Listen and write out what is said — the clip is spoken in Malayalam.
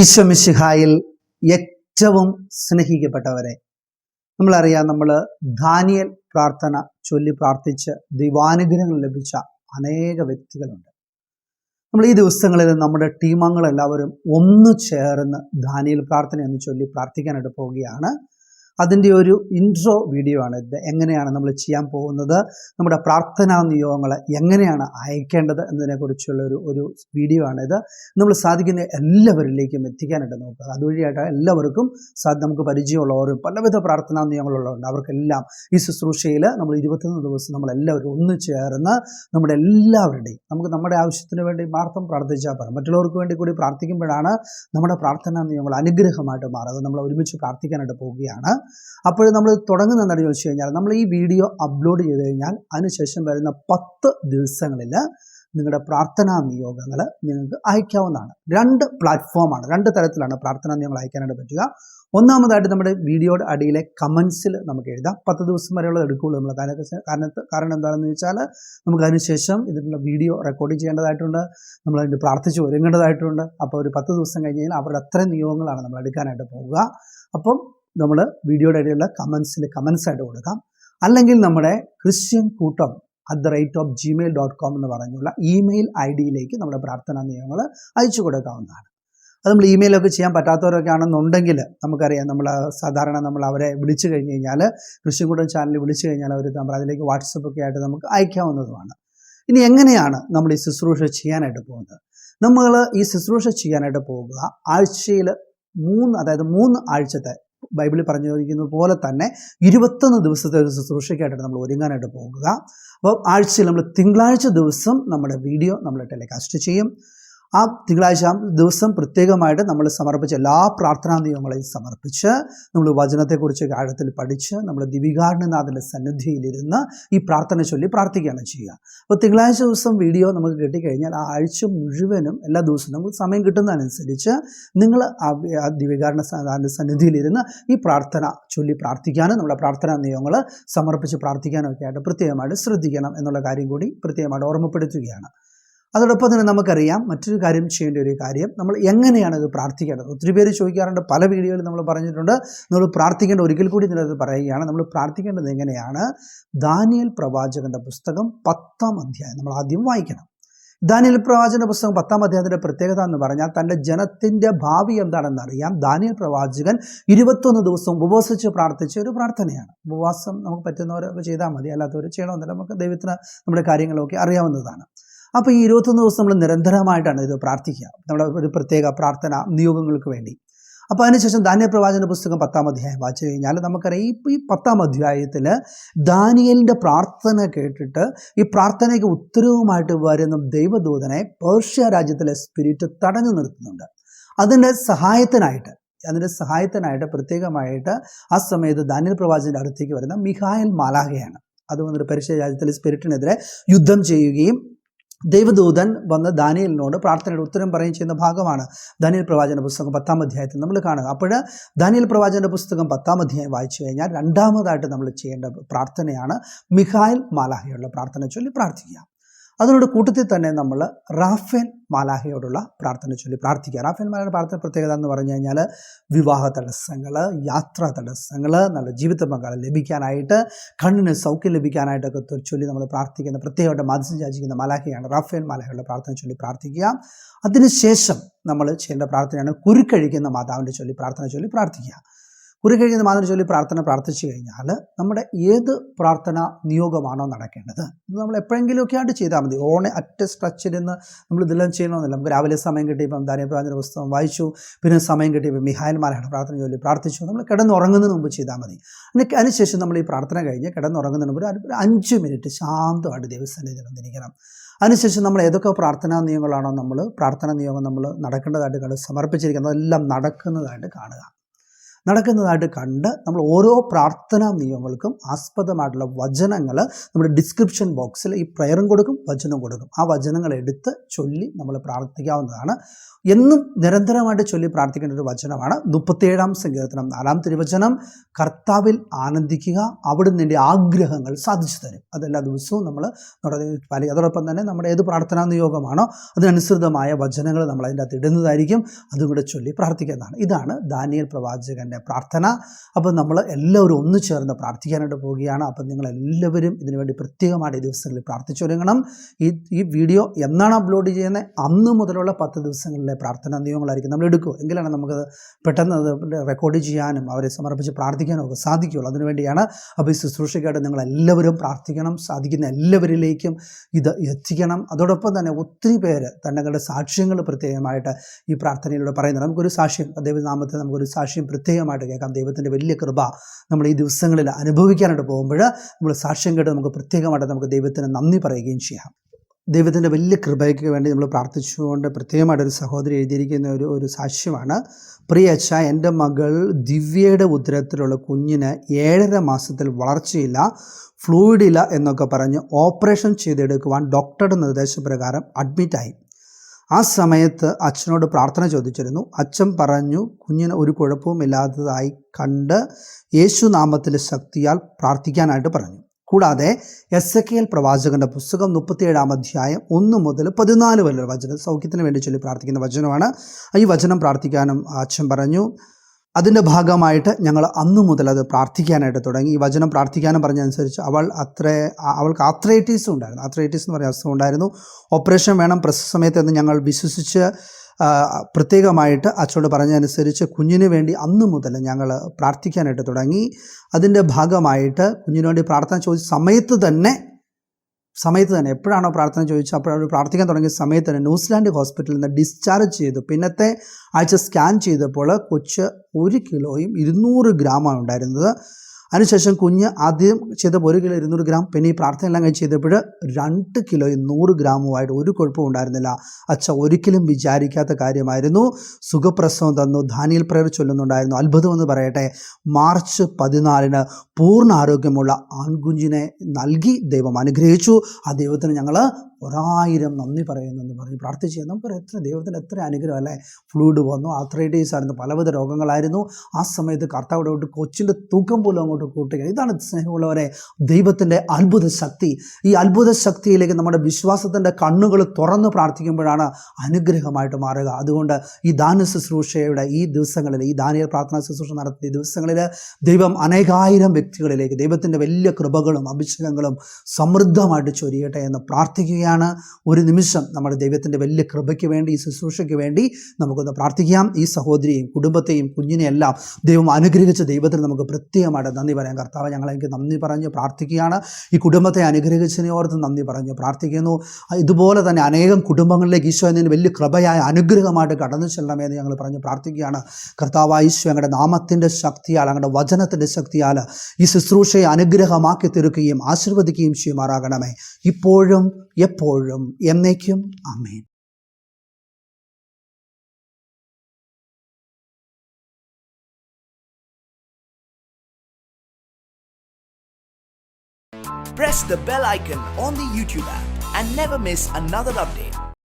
ഈശ്വമിശിഹായിൽ ഏറ്റവും സ്നേഹിക്കപ്പെട്ടവരെ. നമ്മളറിയാം നമ്മൾ ധാനിയൽ പ്രാർത്ഥന ചൊല്ലി പ്രാർത്ഥിച്ച് ദൈവാനുഗ്രഹങ്ങൾ ലഭിച്ച അനേക വ്യക്തികളുണ്ട്. നമ്മൾ ഈ ദിവസങ്ങളിൽ നമ്മുടെ ടീമംഗങ്ങളെല്ലാവരും ഒന്ന് ചേർന്ന് ധാനിയൽ പ്രാർത്ഥന എന്ന് ചൊല്ലി പ്രാർത്ഥിക്കാനായിട്ട് പോവുകയാണ്. അതിന്റെ ഒരു ഇൻട്രോ വീഡിയോ ആണ്. ഇത് എങ്ങനെയാണ് നമ്മൾ ചെയ്യാൻ പോകുന്നത്? നമ്മുടെ പ്രാർത്ഥനാ നിയോഗങ്ങൾ എങ്ങനെയാണ് അയക്കേണ്ടത് എന്നതിനെക്കുറിച്ചുള്ള ഒരു ഒരു വീഡിയോ ആണിത് നമ്മൾ സാധിക്കുന്ന എല്ലാവരിലേക്കും എത്തിക്കാനായിട്ട് നോക്കുക. അതുവഴിയായിട്ട് എല്ലാവർക്കും നമുക്ക് പരിചയമുള്ളവരും പലവിധ പ്രാർത്ഥനാ നിയമങ്ങളുള്ളവരുണ്ട് അവർക്കെല്ലാം ഈ ശുശ്രൂഷയിൽ നമ്മൾ ഇരുപത്തൊന്ന് ദിവസം നമ്മളെല്ലാവരും ഒന്ന് ചേർന്ന് നമ്മുടെ എല്ലാവരുടെയും നമുക്ക് നമ്മുടെ ആവശ്യത്തിന് വേണ്ടി മാത്രം പ്രാർത്ഥിച്ചാൽ പറയാം മറ്റുള്ളവർക്ക് വേണ്ടി കൂടി പ്രാർത്ഥിക്കുമ്പോഴാണ് നമ്മുടെ പ്രാർത്ഥനാ നിയമങ്ങൾ അനുഗ്രഹമായിട്ട് മാറുന്നത് നമ്മൾ ഒരുമിച്ച് പ്രാർത്ഥിക്കാനായിട്ട് പോവുകയാണ്. അപ്പോൾ നമ്മൾ തുടങ്ങുന്ന എന്താണ് ചോദിച്ചു കഴിഞ്ഞാൽ നമ്മൾ ഈ വീഡിയോ അപ്ലോഡ് ചെയ്ത് കഴിഞ്ഞാൽ അതിനുശേഷം വരുന്ന പത്ത് ദിവസങ്ങളിൽ നിങ്ങളുടെ പ്രാർത്ഥനാ നിയോഗങ്ങൾ നിങ്ങൾക്ക് അയക്കാവുന്നതാണ്. രണ്ട് പ്ലാറ്റ്ഫോമാണ് രണ്ട് തരത്തിലാണ് പ്രാർത്ഥനാ നിയമങ്ങൾ അയക്കാനായിട്ട് പറ്റുക. ഒന്നാമതായിട്ട് നമ്മുടെ വീഡിയോയുടെ അടിയിലെ കമൻസിൽ നമുക്ക് എഴുതാം. പത്ത് ദിവസം വരെയുള്ളത് എടുക്കുകയുള്ളൂ നമ്മൾ. കാരണം കാരണത്ത് കാരണം എന്താണെന്ന് വെച്ചാൽ നമുക്ക് അതിനുശേഷം ഇതിനുള്ള വീഡിയോ റെക്കോർഡ് ചെയ്യേണ്ടതായിട്ടുണ്ട്. നമ്മൾ അതിന്റെ പ്രാർത്ഥിച്ച് ഒരുങ്ങേണ്ടതായിട്ടുണ്ട്. അപ്പോൾ ഒരു പത്ത് ദിവസം കഴിഞ്ഞ് കഴിഞ്ഞാൽ അവരുടെ അത്രയും നിയോഗങ്ങളാണ് നമ്മൾ എടുക്കാനായിട്ട് പോവുക. അപ്പം നമ്മൾ വീഡിയോയുടെ ഇടയിലുള്ള കമൻസിൽ കമൻസ് ആയിട്ട് കൊടുക്കാം. അല്ലെങ്കിൽ നമ്മുടെ ക്രിസ്ത്യൻ കൂട്ടം at the rate of Gmail dot com എന്ന് പറഞ്ഞുള്ള ഇമെയിൽ ഐ ഡിയിലേക്ക് നമ്മുടെ പ്രാർത്ഥനാ നിയമങ്ങൾ അയച്ചു കൊടുക്കാവുന്നതാണ്. അത് നമ്മൾ ഇമെയിലൊക്കെ ചെയ്യാൻ പറ്റാത്തവരൊക്കെ ആണെന്നുണ്ടെങ്കിൽ നമുക്കറിയാം നമ്മൾ സാധാരണ നമ്മൾ അവരെ വിളിച്ചു കഴിഞ്ഞ് കഴിഞ്ഞാൽ ക്രിസ്ത്യൻ കൂട്ടം ചാനൽ വിളിച്ചു കഴിഞ്ഞാൽ അവർ നമ്മൾ അതിലേക്ക് വാട്സപ്പൊക്കെ ആയിട്ട് നമുക്ക് അയക്കാവുന്നതുമാണ്. ഇനി എങ്ങനെയാണ് നമ്മൾ ഈ ശുശ്രൂഷ ചെയ്യാനായിട്ട് പോകുന്നത്? നമ്മൾ ഈ ശുശ്രൂഷ ചെയ്യാനായിട്ട് പോകുക ആഴ്ചയിൽ മൂന്ന് അതായത് മൂന്ന് ആഴ്ചത്തെ ബൈബിളിൽ പറഞ്ഞിരിക്കുന്നത് പോലെ തന്നെ ഇരുപത്തൊന്ന് ദിവസത്തെ ഒരു ശുശ്രൂഷയ്ക്കായിട്ട് നമ്മൾ ഒരുങ്ങാനായിട്ട് പോകുക. അപ്പോൾ ആഴ്ചയിൽ നമ്മൾ തിങ്കളാഴ്ച ദിവസം നമ്മുടെ വീഡിയോ നമ്മൾ ടെലികാസ്റ്റ് ചെയ്യും. ആ തിങ്കളാഴ്ച ദിവസം പ്രത്യേകമായിട്ട് നമ്മൾ സമർപ്പിച്ച എല്ലാ പ്രാർത്ഥനാ നിയമങ്ങളെയും സമർപ്പിച്ച് നമ്മൾ വചനത്തെക്കുറിച്ച് ആഴത്തിൽ പഠിച്ച് നമ്മൾ ദിവികാരണനാഥന്റെ സന്നിധിയിലിരുന്ന് ഈ പ്രാർത്ഥന ചൊല്ലി പ്രാർത്ഥിക്കുകയാണ് ചെയ്യുക. അപ്പോൾ തിങ്കളാഴ്ച ദിവസം വീഡിയോ നമുക്ക് കിട്ടിക്കഴിഞ്ഞാൽ ആ ആഴ്ച മുഴുവനും എല്ലാ ദിവസവും നമുക്ക് സമയം കിട്ടുന്നതനുസരിച്ച് നിങ്ങൾ ആ ദിവികാരണ സന്നിധിയിലിരുന്ന് ഈ പ്രാർത്ഥന ചൊല്ലി പ്രാർത്ഥിക്കാനും നമ്മുടെ പ്രാർത്ഥനാ നിയമങ്ങൾ സമർപ്പിച്ച് പ്രാർത്ഥിക്കാനും ഒക്കെ ആയിട്ട് പ്രത്യേകമായിട്ട് ശ്രദ്ധിക്കണം എന്നുള്ള കാര്യം കൂടി പ്രത്യേകമായിട്ട് ഓർമ്മപ്പെടുത്തുകയാണ്. അതോടൊപ്പം തന്നെ നമുക്കറിയാം മറ്റൊരു കാര്യം ചെയ്യേണ്ട ഒരു കാര്യം. നമ്മൾ എങ്ങനെയാണ് ഇത് പ്രാർത്ഥിക്കേണ്ടത്? ഒത്തിരി പേര് ചോദിക്കാറുണ്ട് പല വീഡിയോയിൽ നമ്മൾ പറഞ്ഞിട്ടുണ്ട്. നമ്മൾ പ്രാർത്ഥിക്കേണ്ട ഒരിക്കൽ കൂടി നിലത്ത് പറയുകയാണ്. നമ്മൾ പ്രാർത്ഥിക്കേണ്ടത് എങ്ങനെയാണ്? ദാനിയൽ പ്രവാചകന്റെ പുസ്തകം പത്താം അധ്യായം നമ്മൾ ആദ്യം വായിക്കണം. ദാനിയൽ പ്രവാചകന്റെ പുസ്തകം പത്താം അധ്യായത്തിന്റെ പ്രത്യേകത എന്ന് പറഞ്ഞാൽ തന്റെ ജനത്തിന്റെ ഭാവി എന്താണെന്ന് അറിയാം. ദാനിയൽ പ്രവാചകൻ ഇരുപത്തൊന്ന് ദിവസം ഉപവസിച്ച് പ്രാർത്ഥിച്ച ഒരു പ്രാർത്ഥനയാണ്. ഉപവാസം നമുക്ക് പറ്റുന്നവരൊക്കെ ചെയ്താൽ മതി. അല്ലാത്തവർ ചെയ്യണമെന്നില്ല. നമുക്ക് ദൈവത്തിന് നമ്മുടെ കാര്യങ്ങളൊക്കെ അറിയാവുന്നതാണ്. അപ്പോൾ ഈ ഇരുപത്തൊന്ന് ദിവസം നമ്മൾ നിരന്തരമായിട്ടാണ് ഇത് പ്രാർത്ഥിക്കുക. നമ്മുടെ ഒരു പ്രത്യേക പ്രാർത്ഥന നിയോഗങ്ങൾക്ക് വേണ്ടി. അപ്പോൾ അതിനുശേഷം ധാന്യ പ്രവാചന പുസ്തകം പത്താം അധ്യായം വായിച്ചു കഴിഞ്ഞാൽ നമുക്കറിയാം ഈ ഈ പത്താം അധ്യായത്തിൽ ദാനിയലിന്റെ പ്രാർത്ഥന കേട്ടിട്ട് ഈ പ്രാർത്ഥനയ്ക്ക് ഉത്തരവുമായിട്ട് വരുന്ന ദൈവദൂതനെ പേർഷ്യ രാജ്യത്തിലെ സ്പിരിറ്റ് തടഞ്ഞു നിർത്തുന്നുണ്ട്. അതിന്റെ സഹായത്തിനായിട്ട് അതിന്റെ സഹായത്തിനായിട്ട് പ്രത്യേകമായിട്ട് ആ സമയത്ത് ദാനിയൽ പ്രവാചന്റെ അടുത്തേക്ക് വരുന്ന മിഹായൽ മാലാഹയാണ് അത് വന്നിട്ട് പരിശ രാജ്യത്തിലെ സ്പിരിറ്റിനെതിരെ യുദ്ധം ചെയ്യുകയും ദൈവദൂതൻ വന്ന് ദാനിയലിനോട് പ്രാർത്ഥനയുടെ ഉത്തരം പറയുകയും ചെയ്യുന്ന ഭാഗമാണ് ദാനിയൽ പ്രവാചന പുസ്തകം പത്താം അധ്യായത്തിൽ നമ്മൾ കാണുക. അപ്പോൾ ദാനിയൽ പ്രവാചന പുസ്തകം പത്താം അധ്യായം വായിച്ചു കഴിഞ്ഞാൽ രണ്ടാമതായിട്ട് നമ്മൾ ചെയ്യേണ്ട പ്രാർത്ഥനയാണ് മിഖായൽ മാലാഹയുള്ള പ്രാർത്ഥന ചൊല്ലി പ്രാർത്ഥിക്കുക. അതിനോട് കൂട്ടത്തിൽ തന്നെ നമ്മൾ റാഫേൽ മാലാഹയോടുള്ള പ്രാർത്ഥന ചൊല്ലി പ്രാർത്ഥിക്കുക. റാഫേൽ മാലയുടെ പ്രാർത്ഥന പ്രത്യേകത എന്ന് പറഞ്ഞു കഴിഞ്ഞാൽ വിവാഹ തടസ്സങ്ങൾ യാത്രാ തടസ്സങ്ങൾ നല്ല ജീവിത പങ്കാളി ലഭിക്കാനായിട്ട് കണ്ണിന് സൗഖ്യം ലഭിക്കാനായിട്ടൊക്കെ ചൊല്ലി നമ്മൾ പ്രാർത്ഥിക്കുന്ന പ്രത്യേകമായിട്ട് മാധ്യസം ചാചിക്കുന്ന മാലാഹയാണ് റാഫേൽ മാലാഹയുടെ പ്രാർത്ഥന ചൊല്ലി പ്രാർത്ഥിക്കുക. അതിനുശേഷം നമ്മൾ ചെയ്യേണ്ട പ്രാർത്ഥനയാണ് കുരുക്കഴിക്കുന്ന മാതാവിന്റെ ചൊല്ലി പ്രാർത്ഥന ചൊല്ലി പ്രാർത്ഥിക്കുക. കുരുക്കഴിക്കുന്ന മാതിരി ചൊല്ലി പ്രാർത്ഥന പ്രാർത്ഥിച്ചു കഴിഞ്ഞാൽ നമ്മുടെ ഏത് പ്രാർത്ഥന നിയോഗമാണോ നടക്കേണ്ടത്? നമ്മൾ എപ്പോഴെങ്കിലുമൊക്കെ ആയിട്ട് ചെയ്താൽ മതി. ഓണെ അറ്റ സ്ട്രച്ചിരുന്ന് നമ്മൾ ഇതെല്ലാം ചെയ്യണമെന്നില്ല. നമുക്ക് രാവിലെ സമയം കിട്ടിയപ്പം ദാനപ്രാചന പുസ്തകം വായിച്ചു പിന്നെ സമയം കിട്ടിയപ്പോൾ മിഹായൽ മാലയുടെ പ്രാർത്ഥന ചൊല്ലി പ്രാർത്ഥിച്ചു. നമ്മൾ കിടന്നുറങ്ങുന്നതിന് മുമ്പ് ചെയ്താൽ മതി. അതിനുശേഷം നമ്മൾ ഈ പ്രാർത്ഥന കഴിഞ്ഞ് കിടന്നുറങ്ങുന്നതിന് മുമ്പ് ഒരു അഞ്ച് മിനിറ്റ് ശാന്തമായിട്ട് ദൈവസ്ഥലത്തിൽ വന്നിരിക്കണം അതിനുശേഷം നമ്മൾ ഏതൊക്കെ പ്രാർത്ഥനാ നിയമങ്ങളാണോ നമ്മൾ പ്രാർത്ഥനാ നിയമം നമ്മൾ നടക്കേണ്ടതായിട്ട് കണ്ട് സമർപ്പിച്ചിരിക്കുന്നത് എല്ലാം നടക്കുന്നതായിട്ട് കാണുക. നടക്കുന്നതായിട്ട് കണ്ട് നമ്മൾ ഓരോ പ്രാർത്ഥനാ നിയമങ്ങൾക്കും ആസ്പദമായിട്ടുള്ള വചനങ്ങൾ നമ്മുടെ ഡിസ്ക്രിപ്ഷൻ ബോക്സിൽ ഈ പ്രയറും കൊടുക്കും വചനം കൊടുക്കും. ആ വചനങ്ങൾ എടുത്ത് ചൊല്ലി നമ്മൾ പ്രാർത്ഥിക്കാവുന്നതാണ്. എന്നും നിരന്തരമായിട്ട് ചൊല്ലി പ്രാർത്ഥിക്കേണ്ട ഒരു വചനമാണ്. മുപ്പത്തിയേഴാം സങ്കീർത്തനം നാലാം തിരുവചനം കർത്താവിൽ ആനന്ദിക്കുക അവിടുന്ന് എന്റെ ആഗ്രഹങ്ങൾ സാധിച്ചു തരും. അതെല്ലാ ദിവസവും നമ്മൾ പാലിക്കുക അതോടൊപ്പം തന്നെ നമ്മുടെ ഏത് പ്രാർത്ഥനാ നിയോഗമാണോ അതിനനുസൃതമായ വചനങ്ങൾ നമ്മൾ അതിന്റെ അകത്ത് ഇടുന്നതായിരിക്കും. അതും കൂടെ ചൊല്ലി പ്രാർത്ഥിക്കുന്നതാണ്. ഇതാണ് ദാനിയൽ പ്രവാചകന്റെ പ്രാർത്ഥന. അപ്പോൾ നമ്മൾ എല്ലാവരും ഒന്നു ചേർന്ന് പ്രാർത്ഥിക്കാനായിട്ട് പോവുകയാണ്. അപ്പം നിങ്ങൾ എല്ലാവരും ഇതിനുവേണ്ടി പ്രത്യേകമായിട്ട് ഈ ദിവസങ്ങളിൽ പ്രാർത്ഥിച്ചൊരുങ്ങണം ഈ ഈ വീഡിയോ എന്നാണ് അപ്ലോഡ് ചെയ്യുന്നത്? അന്ന് മുതലുള്ള പത്ത് ദിവസങ്ങളിലെ പ്രാർത്ഥനാ നിയമങ്ങളായിരിക്കും നമ്മൾ എടുക്കുക. എങ്കിലാണ് നമുക്ക് പെട്ടെന്ന് അത് റെക്കോർഡ് ചെയ്യാനും അവരെ സമർപ്പിച്ച് പ്രാർത്ഥിക്കാനും ഒക്കെ സാധിക്കുകയുള്ളൂ. അതിനുവേണ്ടിയാണ് അപ്പോൾ ഈ ശുശ്രൂഷയ്ക്കായിട്ട് നിങ്ങൾ എല്ലാവരും പ്രാർത്ഥിക്കണം. സാധിക്കുന്ന എല്ലാവരിലേക്കും ഇത് എത്തിക്കണം. അതോടൊപ്പം തന്നെ ഒത്തിരി പേര് തങ്ങളുടെ സാക്ഷ്യങ്ങൾ പ്രത്യേകമായിട്ട് ഈ പ്രാർത്ഥനയിലൂടെ പറയുന്നത് നമുക്കൊരു സാക്ഷ്യം ദൈവനാമത്തെ നമുക്കൊരു സാക്ഷ്യം പ്രത്യേകമായിട്ട് കേൾക്കാം. ദൈവത്തിന്റെ വലിയ കൃപ നമ്മൾ ഈ ദിവസങ്ങളിൽ അനുഭവിക്കാനായിട്ട് പോകുമ്പോൾ നമ്മൾ സാക്ഷ്യം കേട്ട് നമുക്ക് പ്രത്യേകമായിട്ട് നമുക്ക് ദൈവത്തിന് നന്ദി പറയുകയും ചെയ്യാം. ദൈവത്തിന്റെ വലിയ കൃപയ്ക്ക് വേണ്ടി നമ്മൾ പ്രാർത്ഥിച്ചുകൊണ്ട് പ്രത്യേകമായിട്ട് ഒരു സഹോദരി എഴുതിയിരിക്കുന്ന ഒരു ഒരു സാക്ഷ്യമാണ്. പ്രിയ അച്ഛ എന്റെ മകൾ ദിവ്യയുടെ ഉദരത്തിലുള്ള കുഞ്ഞിന് ഏഴര മാസത്തിൽ വളർച്ചയില്ല ഫ്ലൂയിഡ് ഇല്ല എന്നൊക്കെ പറഞ്ഞ് ഓപ്പറേഷൻ ചെയ്തെടുക്കുവാൻ ഡോക്ടറുടെ നിർദ്ദേശപ്രകാരം അഡ്മിറ്റായി. ആ സമയത്ത് അച്ഛനോട് പ്രാർത്ഥന ചോദിച്ചിരുന്നു. അച്ഛൻ പറഞ്ഞു കുഞ്ഞിന് ഒരു കുഴപ്പവും ഇല്ലാത്തതായി കണ്ട് യേശുനാമത്തിലെ ശക്തിയാൽ പ്രാർത്ഥിക്കാനായിട്ട് പറഞ്ഞു. കൂടാതെ എസ് എ കെ എൽ പ്രവാചകന്റെ പുസ്തകം മുപ്പത്തിയേഴാം അധ്യായം ഒന്ന് മുതൽ പതിനാല് വരെ വചനം സൗഖ്യത്തിന് വേണ്ടി ചൊല്ലി പ്രാർത്ഥിക്കുന്ന വചനമാണ്. ഈ വചനം പ്രാർത്ഥിക്കാനും അച്ഛൻ പറഞ്ഞു അതിന്റെ ഭാഗമായിട്ട് ഞങ്ങൾ അന്നു മുതൽ അത് പ്രാർത്ഥിക്കാനായിട്ട് തുടങ്ങി. ഈ വചനം പ്രാർത്ഥിക്കാനും പറഞ്ഞനുസരിച്ച് അവൾ അത്ര അവൾക്ക് ആത്രേറ്റീസും ഉണ്ടായിരുന്നു. ആത്രൈറ്റീസ് എന്ന് പറഞ്ഞ അസുഖം ഉണ്ടായിരുന്നു. ഓപ്പറേഷൻ വേണം പ്രസവ സമയത്ത് എന്ന് ഞങ്ങൾ വിശ്വസിച്ച് പ്രത്യേകമായിട്ട് അച്ഛനോട് പറഞ്ഞനുസരിച്ച് കുഞ്ഞിന് വേണ്ടി അന്ന് മുതൽ ഞങ്ങൾ പ്രാർത്ഥിക്കാനായിട്ട് തുടങ്ങി. അതിന്റെ ഭാഗമായിട്ട് കുഞ്ഞിന് വേണ്ടി പ്രാർത്ഥന ചോദിച്ച സമയത്ത് തന്നെ സമയത്ത് തന്നെ എപ്പോഴാണോ പ്രാർത്ഥന ചോദിച്ചത് അപ്പോഴവർ പ്രാർത്ഥിക്കാൻ തുടങ്ങിയ സമയത്ത് തന്നെ ന്യൂസിലാൻഡ് ഹോസ്പിറ്റലിൽ നിന്ന് ഡിസ്ചാർജ് ചെയ്തു. പിന്നത്തെ ആഴ്ച സ്കാൻ ചെയ്തപ്പോൾ കൊച്ച് ഒരു കിലോയും ഇരുന്നൂറ് ഗ്രാമാണ് ഉണ്ടായിരുന്നത്. അതിനുശേഷം കുഞ്ഞ് ആദ്യം ചെയ്തപ്പോൾ ഒരു കിലോ ഇരുന്നൂറ് ഗ്രാം പിന്നെ ഈ പ്രാർത്ഥന എല്ലാം കഴിഞ്ഞ് ചെയ്തപ്പോൾ രണ്ട് കിലോ നൂറ് ഗ്രാമുമായിട്ട് ഒരു കുഴപ്പവും ഉണ്ടായിരുന്നില്ല. അച്ഛ ഒരിക്കലും വിചാരിക്കാത്ത കാര്യമായിരുന്നു. സുഖപ്രസവം തന്നു ധാനിയൽ പ്രയർ ചൊല്ലുന്നുണ്ടായിരുന്നു. അത്ഭുതമെന്ന് പറയട്ടെ മാർച്ച് പതിനാലിന് പൂർണ ആരോഗ്യമുള്ള ആൺകുഞ്ഞിനെ നൽകി ദൈവം അനുഗ്രഹിച്ചു. ആ ദൈവത്തിന് ഞങ്ങൾ ഒരായിരം നന്ദി പറയുന്നു എന്ന് പറഞ്ഞ് പ്രാർത്ഥിച്ച് നമുക്ക് എത്ര ദൈവത്തിന് എത്ര അനുഗ്രഹം അല്ലേ? ഫ്ലൂഡ് വന്നു ആർത്രൈറ്റീസ് ആയിരുന്നു പലവിധ രോഗങ്ങളായിരുന്നു. ആ സമയത്ത് കർത്താവിടെ വിട്ട് കൊച്ചിന്റെ തൂക്കം പോലും അങ്ങോട്ട് കൂട്ടുക ഇതാണ് സ്നേഹമുള്ളവരെ ദൈവത്തിന്റെ അത്ഭുത ശക്തി. ഈ അത്ഭുത ശക്തിയിലേക്ക് നമ്മുടെ വിശ്വാസത്തിന്റെ കണ്ണുകൾ തുറന്ന് പ്രാർത്ഥിക്കുമ്പോഴാണ് അനുഗ്രഹമായിട്ട് മാറുക. അതുകൊണ്ട് ഈ ദാന ശുശ്രൂഷയുടെ ഈ ദിവസങ്ങളിൽ ഈ ദാനിയ പ്രാർത്ഥനാ ശുശ്രൂഷ നടത്തിയ ദിവസങ്ങളിൽ ദൈവം അനേകായിരം വ്യക്തികളിലേക്ക് ദൈവത്തിന്റെ വലിയ കൃപകളും അഭിഷേകങ്ങളും സമൃദ്ധമായിട്ട് ചൊരിയട്ടെ എന്ന് പ്രാർത്ഥിക്കുക ചെയ്യുകയാണ് ഒരു നിമിഷം നമ്മുടെ ദൈവത്തിന്റെ വലിയ കൃപയ്ക്ക് വേണ്ടി ഈ ശുശ്രൂഷയ്ക്ക് വേണ്ടി നമുക്കൊന്ന് പ്രാർത്ഥിക്കാം. ഈ സഹോദരിയെയും കുടുംബത്തെയും കുഞ്ഞിനെയെല്ലാം ദൈവം അനുഗ്രഹിച്ച ദൈവത്തിന് നമുക്ക് പ്രത്യേകമായിട്ട് നന്ദി പറയാം. കർത്താവ് ഞങ്ങളെനിക്ക് നന്ദി പറഞ്ഞ് പ്രാർത്ഥിക്കുകയാണ്. ഈ കുടുംബത്തെ അനുഗ്രഹിച്ചതിനെ ഓർത്ത് നന്ദി പറഞ്ഞ് പ്രാർത്ഥിക്കുന്നു. ഇതുപോലെ തന്നെ അനേകം കുടുംബങ്ങളിലേക്ക് ഈശോ എന്നതിന് വലിയ കൃപയായ അനുഗ്രഹമായിട്ട് കടന്നു ചെല്ലണമെന്ന് ഞങ്ങൾ പറഞ്ഞ് പ്രാർത്ഥിക്കുകയാണ്. കർത്താവ് ഈശോ ഞങ്ങളുടെ നാമത്തിന്റെ ശക്തിയാൽ ഞങ്ങളുടെ വചനത്തിന്റെ ശക്തിയാൽ ഈ ശുശ്രൂഷയെ അനുഗ്രഹമാക്കി തീർക്കുകയും ആശീർവദിക്കുകയും ചെയ്യുമാറാകണമേ. ഇപ്പോഴും എപ്പോഴും എന്നേക്കും അമേൻ Press the bell icon on the YouTube app and never miss another update.